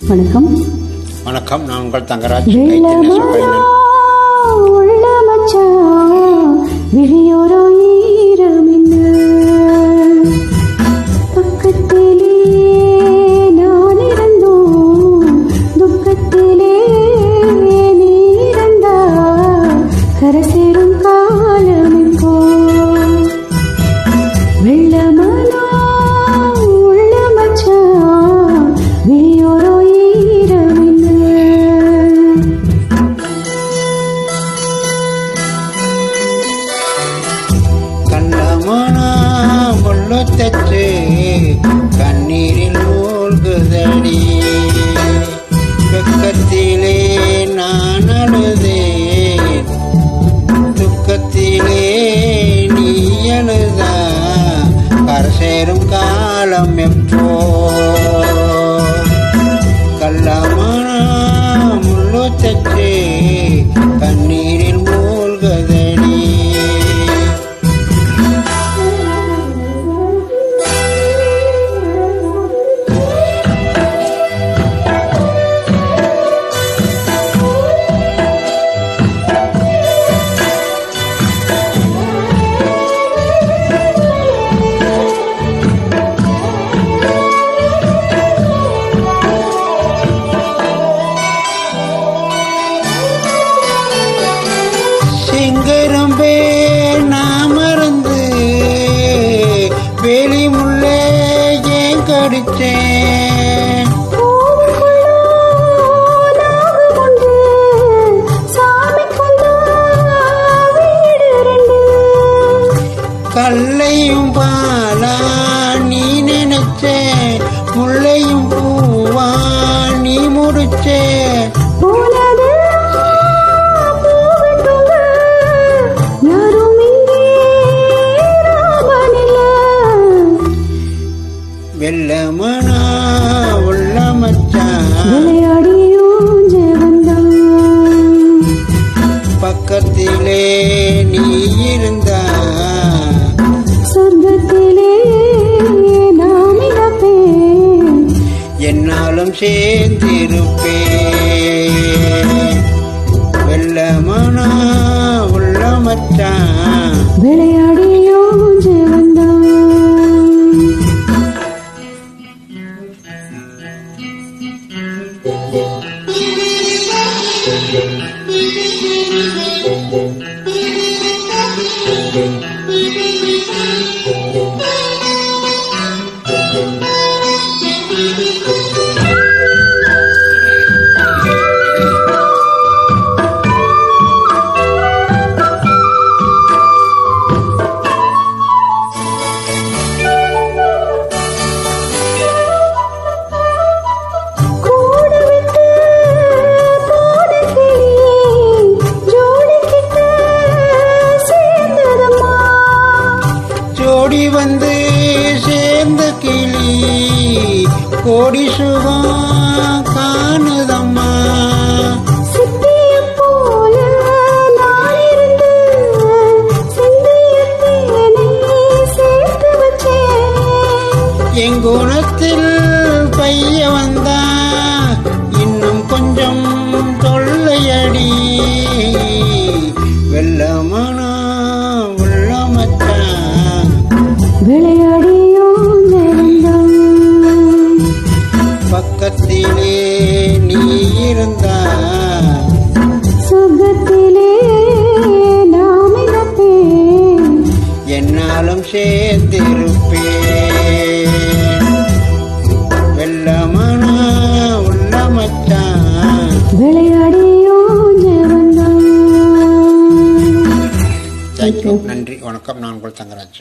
வணக்கம். வணக்கம் நான் உங்கள் தங்கராஜ் விழியோரோ ஈரமின்ன கண்ணீரில் மூழ்குதடி. வெக்கத்திலே நான் அழுதேன். துக்கத்திலே நீ அழுதா. கரசேரும் காலம் எப்ப சிங்கரம்பே நான் மறந்து வெளி முள்ளே ஏன் கடித்தேன்? சேர்ந்திருப்பே வெள்ளமனா உள்ள மச்சான் விளையாடியோ வந்தான். கூட ஜோடி வந்து சேர்ந்த கிளி கோடி சுகம் காணுதம்மா. சித்தியைப் விளையாடியோ நடந்தான் பக்கத்திலே நீ இருந்தா சுகத்திலே நாம் இழப்பேன் என்னாலும் சேர்ந்திருப்பேன். வெள்ளமனா உள்ள மச்சான் விளையாடியோ நடந்தான் தேங்க்யூ நன்றி. வணக்கம். நான் உங்கள் தங்கராஜ்.